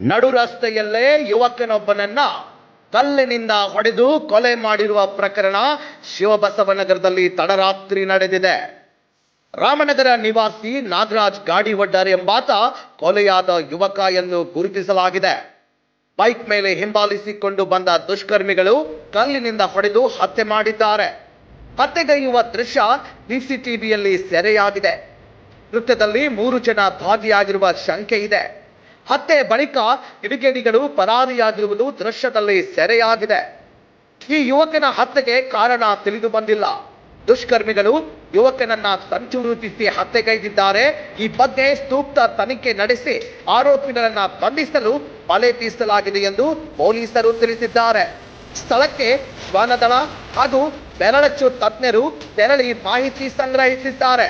ನಡು ರಸ್ತೆಯಲ್ಲೇ ಯುವಕನೊಬ್ಬನನ್ನ ಕಲ್ಲಿನಿಂದ ಹೊಡೆದು ಕೊಲೆ ಮಾಡಿರುವ ಪ್ರಕರಣ ಶಿವಬಸವನಗರದಲ್ಲಿ ತಡರಾತ್ರಿ ನಡೆದಿದೆ. ರಾಮನಗರ ನಿವಾಸಿ ನಾಗರಾಜ್ ಗಾಡಿ ಗಾಡಿವಡ್ಡರ್ ಎಂಬಾತ ಕೊಲೆಯಾದ ಯುವಕ ಎಂದು ಗುರುತಿಸಲಾಗಿದೆ. ಬೈಕ್ ಮೇಲೆ ಹಿಂಬಾಲಿಸಿಕೊಂಡು ಬಂದ ದುಷ್ಕರ್ಮಿಗಳು ಕಲ್ಲಿನಿಂದ ಹೊಡೆದು ಹತ್ಯೆ ಮಾಡಿದ್ದಾರೆ. ಹತ್ಯೆಗೈಯುವ ದೃಶ್ಯ ಸಿಸಿಟಿವಿಯಲ್ಲಿ ಸೆರೆಯಾಗಿದೆ. ಕೃತ್ಯದಲ್ಲಿ ಮೂರು ಜನ ಭಾಗಿಯಾಗಿರುವ ಶಂಕೆ ಇದೆ. ಹತ್ಯೆ ಬಳಿಕ ಕಿಡಿಗೇಡಿಗಳು ಪರಾರಿಯಾಗಿರುವುದು ದೃಶ್ಯದಲ್ಲಿ ಸೆರೆಯಾಗಿದೆ. ಈ ಯುವಕನ ಹತ್ಯೆಗೆ ಕಾರಣ ತಿಳಿದು ಬಂದಿಲ್ಲ. ದುಷ್ಕರ್ಮಿಗಳು ಯುವಕನನ್ನ ಸಂಚು ರೂಪಿಸಿ ಹತ್ಯೆಗೈದಿದ್ದಾರೆ ಈ ಬಗ್ಗೆ ಸೂಕ್ತ ತನಿಖೆ ನಡೆಸಿ ಆರೋಪಿಗಳನ್ನ ಬಂಧಿಸಲು ಬಲೆ ತೀಸಲಾಗಿದೆ ಎಂದು ಪೊಲೀಸರು ತಿಳಿಸಿದ್ದಾರೆ. ಸ್ಥಳಕ್ಕೆ ಶ್ವಾನದಳ ಹಾಗೂ ಬೆರಳಚ್ಚು ತಜ್ಞರು ತೆರಳಿ ಮಾಹಿತಿ ಸಂಗ್ರಹಿಸಿದ್ದಾರೆ.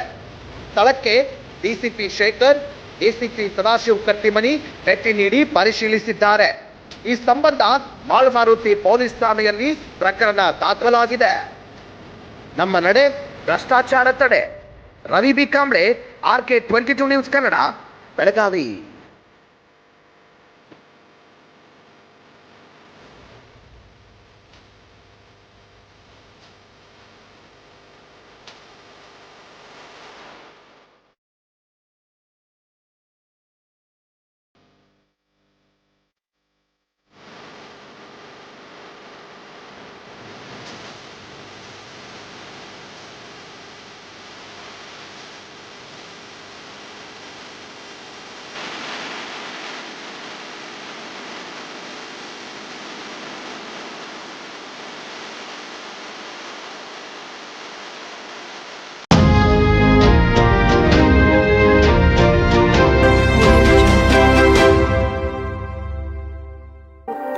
ಸ್ಥಳಕ್ಕೆ ಡಿಸಿಪಿ ಶೇಖರ್ ಎಸಿಪಿ ಸದಾಶಿವ್ ಕಟ್ಟಿಮನಿ ಭೇಟಿ ನೀಡಿ ಪರಿಶೀಲಿಸಿದ್ದಾರೆ. ಈ ಸಂಬಂಧ ಮಾಳಮಾರುತಿ ಪೊಲೀಸ್ ಠಾಣೆಯಲ್ಲಿ ಪ್ರಕರಣ ದಾಖಲಾಗಿದೆ. ನಮ್ಮ ನಡೆ ಭ್ರಷ್ಟಾಚಾರ ತಡೆ. Ravi B Kamble R K twenty two news Kannada, Belagavi.